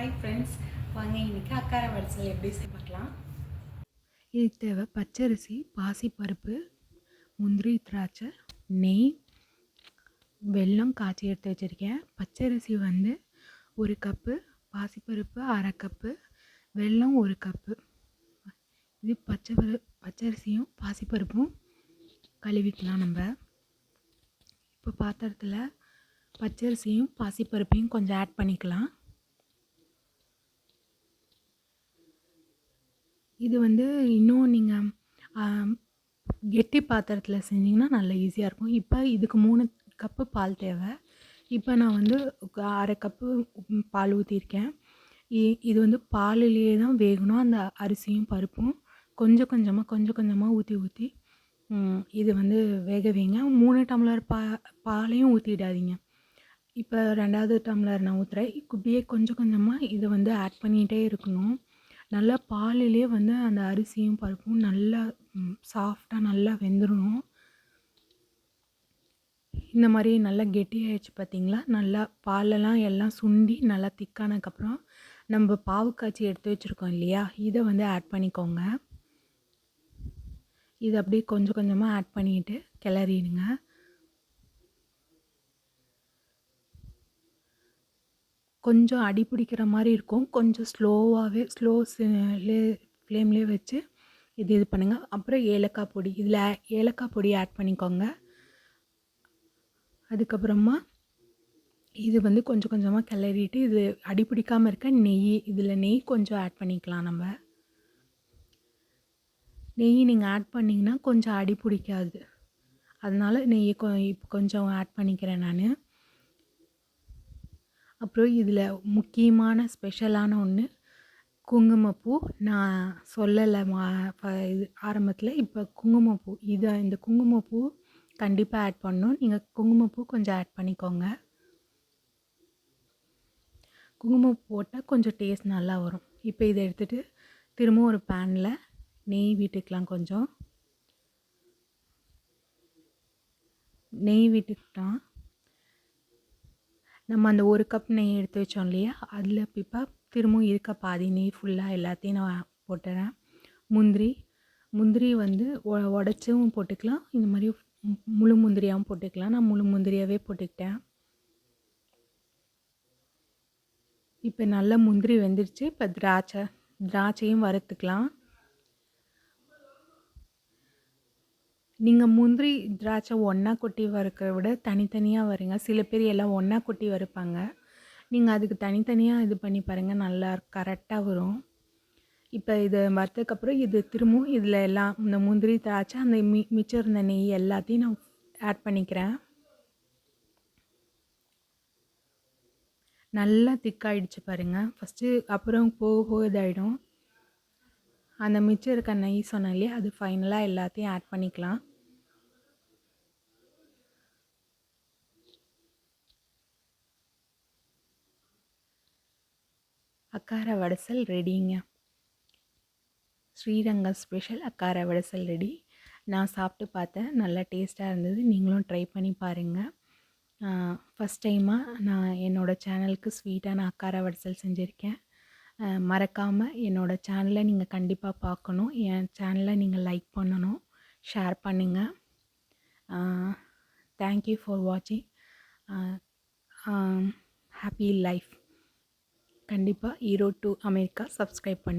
Hi friends வாங்க இன்றைக்கி அக்கார வரிசல் எப்படி செய்ய பார்க்கலாம். இதுக்கு தேவை பச்சரிசி பாசிப்பருப்பு முந்திரி திராட்சை நெய் வெல்லம் காய்ச்சி எடுத்து வச்சுருக்கேன். பச்சரிசி வந்து ஒரு கப்பு பாசிப்பருப்பு அரை கப்பு வெல்லம் ஒரு கப்பு இது பச்சை பரு பச்சரிசியும் பாசிப்பருப்பும் கழுவிக்கலாம் நம்ம. இப்போ பாத்திரத்தில் பச்சரிசியும் பாசிப்பருப்பையும் கொஞ்சம் ஆட் பண்ணிக்கலாம். இது வந்து இன்னும் நீங்கள் கெட்டி பாத்திரத்தில் செஞ்சிங்கன்னா நல்லா ஈஸியாக இருக்கும். இப்போ இதுக்கு மூணு கப்பு பால் தேவை. இப்போ நான் வந்து அரை கப்பு பால் ஊற்றிருக்கேன் இது வந்து பாலிலேயே தான் வேகணும். அந்த அரிசியும் பருப்பும் கொஞ்சம் கொஞ்சமாக கொஞ்சம் கொஞ்சமாக ஊற்றி ஊற்றி இது வந்து வேக வைங்க. மூணு டம்ளர் பா பாலையும் ஊற்றிடாதீங்க இப்போ ரெண்டாவது டம்ளர் நான் ஊற்றுறேன் இப்படியே கொஞ்சம் கொஞ்சமாக இதை வந்து ஆட் பண்ணிகிட்டே இருக்கணும். நல்லா பாலிலே வந்து அந்த அரிசியும் பருப்பும் நல்லா சாஃப்டாக நல்லா வெந்துடணும் இந்த மாதிரி நல்லா கெட்டியாகிடுச்சு பார்த்திங்களா? நல்லா பாலெல்லாம் எல்லாம் சுண்டி நல்லா திக்கானதுக்கப்புறம் நம்ம பாவு காய்ச்சி எடுத்து வச்சுருக்கோம் இல்லையா? இதை வந்து ஆட் பண்ணிக்கோங்க. இது அப்படியே கொஞ்சம் கொஞ்சமாக ஆட் பண்ணிவிட்டு கிளறிடுங்க. கொஞ்சம் அடி பிடிக்கிற மாதிரி இருக்கும். கொஞ்சம் ஸ்லோவாகவே ஸ்லோ ஃப்ளேம்லேயே வச்சு இது இது பண்ணுங்கள் அப்புறம் ஏலக்காய் பொடி. இதில் ஏலக்காய் பொடி ஆட் பண்ணிக்கோங்க. அதுக்கப்புறமா இது வந்து கொஞ்சம் கொஞ்சமாக கிளறிட்டு இது அடி பிடிக்காமல் இருக்க நெய் இதில் நெய் கொஞ்சம் ஆட் பண்ணிக்கலாம் நம்ம. நெய் நீங்கள் ஆட் பண்ணிங்கன்னா கொஞ்சம் அடி பிடிக்காது. அதனால் நெய் கொ இப்போ கொஞ்சம் ஆட் பண்ணிக்கிறேன் நான். அப்புறம் இதில் முக்கியமான ஸ்பெஷலான ஒன்று குங்குமப்பூ. நான் சொல்லலை மா இது ஆரம்பத்தில். இப்போ குங்குமப்பூ இதை இந்த குங்குமப்பூ கண்டிப்பாக ஆட் பண்ணணும். நீங்கள் குங்குமப்பூ கொஞ்சம் ஆட் பண்ணிக்கோங்க. குங்குமப்பூ போட்டால் கொஞ்சம் டேஸ்ட் நல்லா வரும். இப்போ இதை எடுத்துகிட்டு திரும்பவும் ஒரு பேனில் நெய் விட்டுக்கலாம் கொஞ்சம். நெய் விட்டுக்கிட்டான் நம்ம அந்த ஒரு கப் நெய் எடுத்து வச்சோம் இல்லையா? அதில் இப்போ திரும்பவும் இருக்க பாதி நெய் ஃபுல்லாக எல்லாத்தையும் நான் போட்டுறேன். முந்திரி முந்திரி வந்து உடச்சும் போட்டுக்கலாம். இந்த மாதிரி முழு முந்திரியாகவும் போட்டுக்கலாம். நான் முழு முந்திரியாகவே போட்டுக்கிட்டேன். இப்போ நல்ல முந்திரி வெந்துருச்சு. இப்போ திராட்சை திராட்சையும் வறுத்துக்கலாம். நீங்கள் முந்திரி திராட்சை ஒன்றா கொட்டி வறுக்கிறத விட தனித்தனியாக வருங்க சில பேர் எல்லாம் ஒன்றா கொட்டி வறுப்பாங்க. நீங்கள் அதுக்கு தனித்தனியாக இது பண்ணி பாருங்கள் நல்லா கரெக்டாக வரும். இப்போ இது வறுத்ததுக்கப்புறம் இது திரும்பவும் இதில் எல்லாம் இந்த முந்திரி திராட்சை அந்த மி மிச்சம் இருந்த நெய் எல்லாத்தையும் நான் ஆட் பண்ணிக்கிறேன். நல்லா திக்காயிடுச்சு பாருங்கள் ஃபஸ்ட்டு அப்புறம் போக போக இதாகிடும் அந்த மிச்சம் இருக்க நெய் சொன்னாலே அது ஃபைனலாக எல்லாத்தையும் ஆட் பண்ணிக்கலாம். அக்கார வடசல் ரெடிங்க. ஸ்ரீரங்கம் ஸ்பெஷல் அக்கார வடசல் ரெடி. நான் சாப்பிட்டு பார்த்தேன். நல்லா டேஸ்ட்டாக இருந்தது. நீங்களும் ட்ரை பண்ணி பாருங்கள் ஃபஸ்ட் டைமாக நான் என்னோடய சேனலுக்கு ஸ்வீட்டான அக்கார வடசல் செஞ்சுருக்கேன். மறக்காமல் என்னோடய சேனலை நீங்கள் கண்டிப்பாக பார்க்கணும். என் சேனலை நீங்கள் லைக் பண்ணணும். ஷேர் பண்ணுங்கள் தேங்க்யூ ஃபார் வாட்சிங் ஹாப்பி லைஃப் கண்டிப்பாக ஈரோட் டு அமெரிக்கா சப்ஸ்கிரைப் பண்ணு.